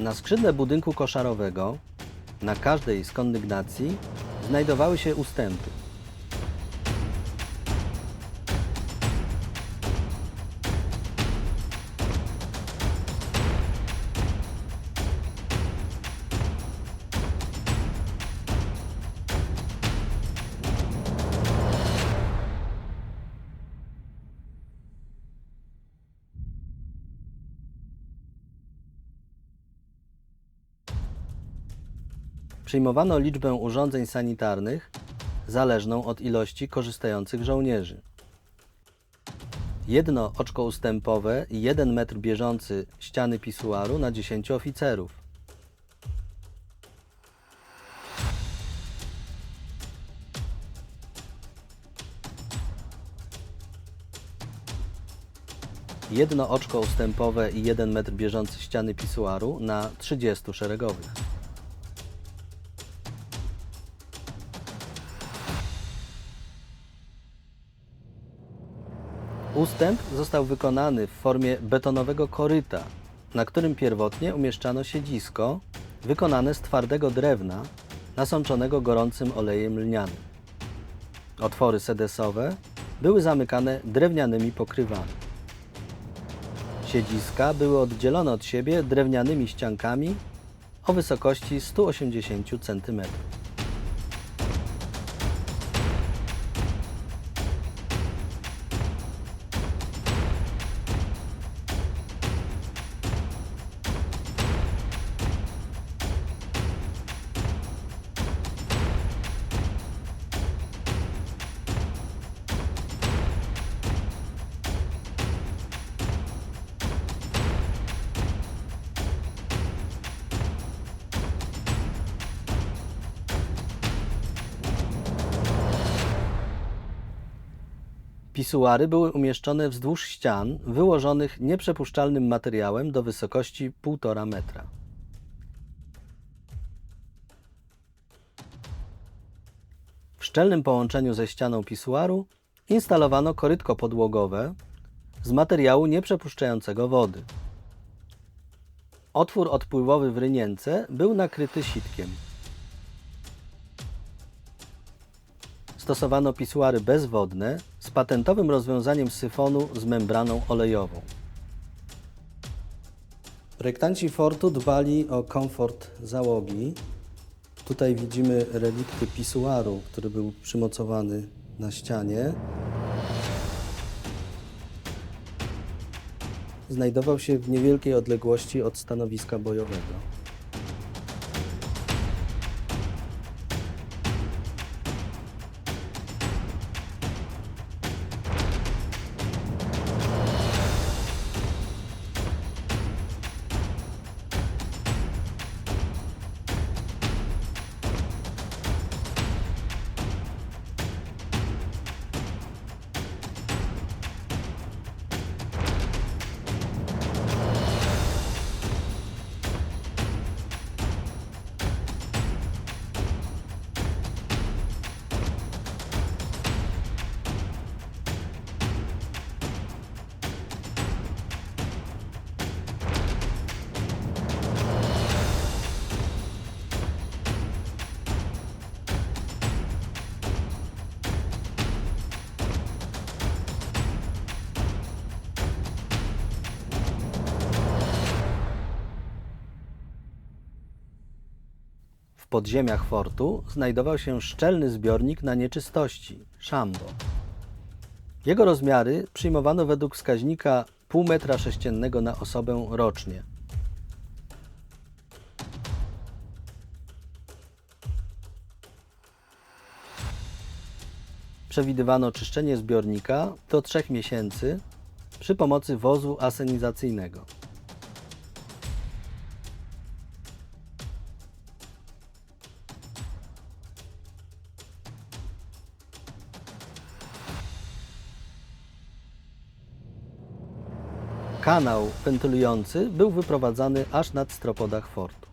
Na skrzydle budynku koszarowego, na każdej z kondygnacji, znajdowały się ustępy. Przyjmowano liczbę urządzeń sanitarnych zależną od ilości korzystających żołnierzy. Jedno oczko ustępowe i jeden metr bieżący ściany pisuaru na 10 oficerów. Jedno oczko ustępowe i jeden metr bieżący ściany pisuaru na 30 szeregowych. Ustęp został wykonany w formie betonowego koryta, na którym pierwotnie umieszczano siedzisko wykonane z twardego drewna nasączonego gorącym olejem lnianym. Otwory sedesowe były zamykane drewnianymi pokrywami. Siedziska były oddzielone od siebie drewnianymi ściankami o wysokości 180 cm. Pisuary były umieszczone wzdłuż ścian wyłożonych nieprzepuszczalnym materiałem do wysokości 1,5 metra. W szczelnym połączeniu ze ścianą pisuaru instalowano korytko podłogowe z materiału nieprzepuszczającego wody. Otwór odpływowy w rynience był nakryty sitkiem. Stosowano pisuary bezwodne z patentowym rozwiązaniem syfonu z membraną olejową. Projektanci fortu dbali o komfort załogi. Tutaj widzimy relikty pisuaru, który był przymocowany na ścianie. Znajdował się w niewielkiej odległości od stanowiska bojowego. Podziemiach fortu znajdował się szczelny zbiornik na nieczystości szambo. Jego rozmiary przyjmowano według wskaźnika pół metra sześciennego na osobę rocznie. Przewidywano czyszczenie zbiornika do trzech miesięcy przy pomocy wozu asenizacyjnego. Kanał wentylujący był wyprowadzany aż nad stropodach fortu.